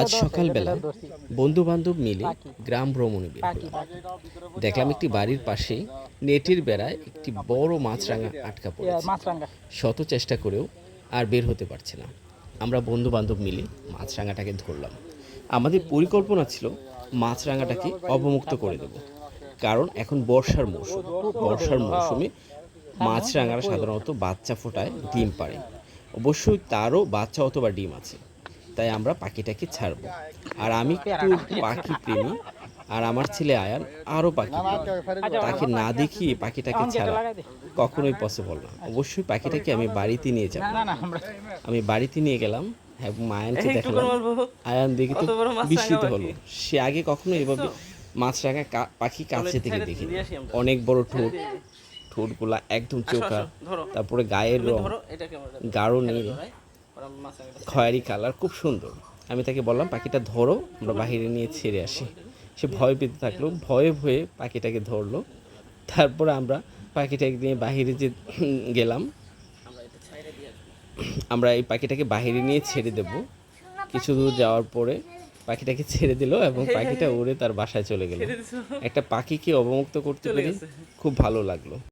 আজ সকালবেলা বন্ধু বান্ধব মিলে গ্রাম ভ্রমণে বের দেখলাম একটি বাড়ির পাশে নেটের বেড়ায় একটি বড় মাছরাঙা আটকা পড়েছে। শত চেষ্টা করেও আর বের হতে পারছে না। আমরা বন্ধু বান্ধব মিলে মাছরাঙাটাকে ধরলাম। আমাদের পরিকল্পনা ছিল মাছরাঙাটাকে অবমুক্ত করে দেব। কারণ এখন বর্ষার মৌসুম। বর্ষার মৌসুমে মাছরাঙারা সাধারণত বাচ্চা ফোটায় ডিম পাড়ে। অবশ্যই তারও বাচ্চা অথবা ডিম আছে। তাই আমরা পাখিটাকে ছাড়বো। আর আমি একটু পাখি প্রেমী আর আমার ছেলে আয়ান আরও পাখি। তাকে না দেখিয়ে পাখিটাকে ছাড়া কখনোই পসিবল না। অবশ্যই পাখিটাকে আমি বাড়িতে নিয়ে যাব। আমি বাড়িতে নিয়ে গেলাম এবং আয়ানকে দেখালাম। আয়ান দেখে তো বিস্মিত হলো। সে আগে কখনো এভাবে মাছ রাখা পাখি কাছে থেকে দেখিনি। অনেক বড় ঠোঁট। ঠোঁটগুলা একদম চোখা। তারপরে গায়ের রং। গাঢ় নীল। খয়েরি কালার খুব সুন্দর। আমি তাকে বললাম পাখিটা ধরো আমরা বাহিরে নিয়ে ছেড়ে আসি। সে ভয় পেতে থাকল ভয়ে ভয়ে পাখিটাকে ধরলো। তারপর আমরা পাখিটাকে নিয়ে বাহিরে যে গেলাম আমরা এই পাখিটাকে বাহিরে নিয়ে ছেড়ে দেব। কিছু দূর যাওয়ার পরে পাখিটাকে ছেড়ে দিল এবং পাখিটা উড়ে তার বাসায় চলে গেল। একটা পাখিকে অবমুক্ত করতে পেরে খুব ভালো লাগল।